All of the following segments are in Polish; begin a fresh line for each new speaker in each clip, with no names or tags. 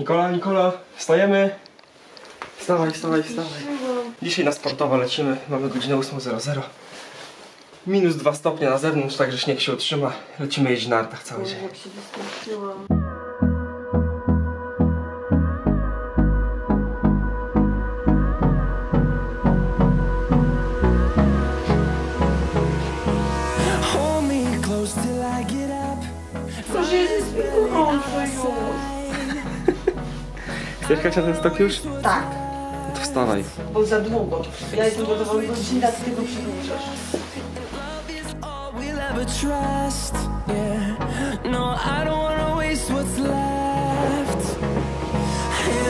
Nikola, Nikola, wstajemy. Wstawaj, wstawaj, wstawaj. Dzisiaj na sportowo lecimy. Mamy godzinę 8.00. Minus 2 stopnie na zewnątrz, także śnieg się utrzyma. Lecimy jeździć na nartach cały dzień.
Jak się wystraszyłam.
Hold me close till I get up.
Proszę, jest gorąco już.
Chcesz jechać na ten stok już?
Tak,
No to wstawaj.
bo za długo. Ja jestem gotowa godzinę, a ty tego przedłużasz.
All we'll ever trust. Yeah. No, I don't wanna waste what's left.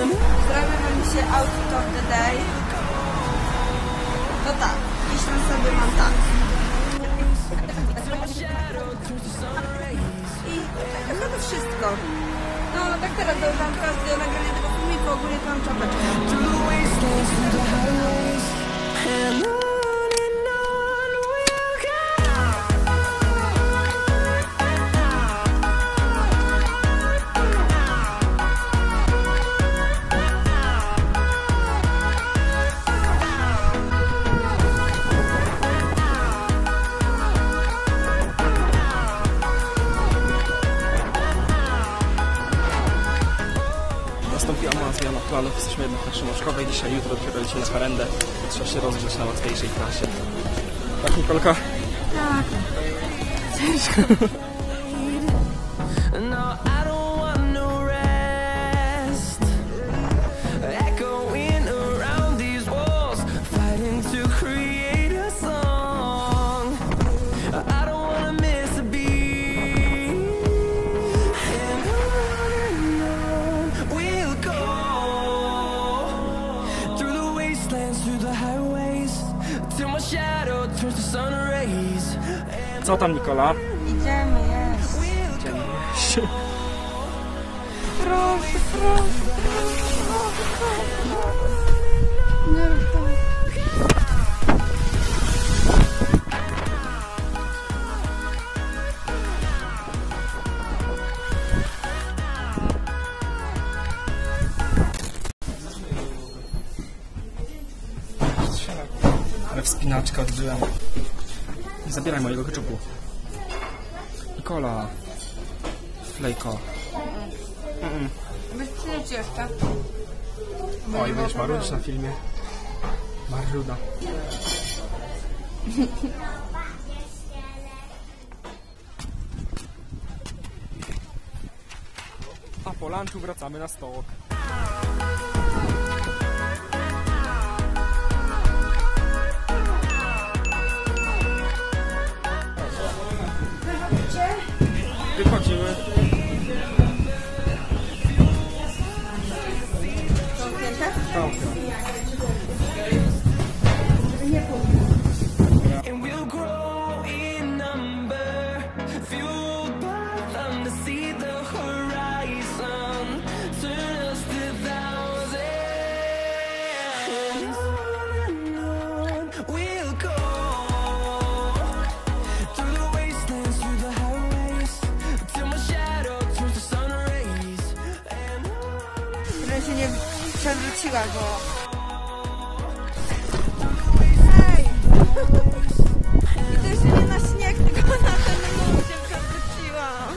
And
Zrobię wam dzisiaj outfit of the day. No tak, myślę sobie mam tak.
Nastąpiła mała zmiana planów. Jesteśmy jednak na Szymoszkowej. Dzisiaj, jutro dopiero lecimy na Harendę. Trzeba się rozgrzeć na łatwiejszej trasie. Tak, Nikolka?
No,
Co tam, Nikola?
Idziemy, jest. Proszę,
Wspinaczkę odżyłem. Nie zabieraj mojego keczupu. Nikola. Flejko.
Wytrzymajcie jeszcze.
Oj, będziesz marudzić na filmie. Maruda. A po lunchu wracamy na stok.
And
przewróciła, bo... I to jeszcze nie na śnieg, tylko na ten mur się przewróciłam.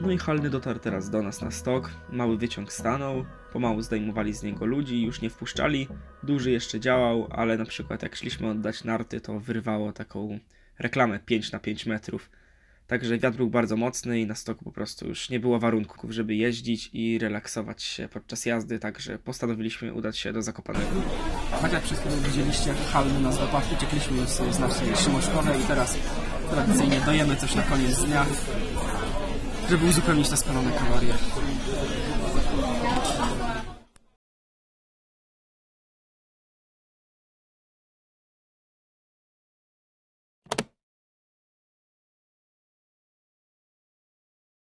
No i Halny dotarł teraz do nas na stok. Mały wyciąg stanął. Pomału zdejmowali z niego ludzi, już nie wpuszczali. Duży jeszcze działał, ale na przykład jak szliśmy oddać narty, to wyrwało taką reklamę 5 na 5 metrów. Także wiatr był bardzo mocny i na stoku po prostu już nie było warunków, żeby jeździć i relaksować się podczas jazdy, także postanowiliśmy udać się do Zakopanego. Tak jak przed chwilą widzieliście, jak Halny nas dopadł, uciekliśmy już z naszej i teraz tradycyjnie dojemy coś na koniec dnia, żeby uzupełnić te spalone kalorie.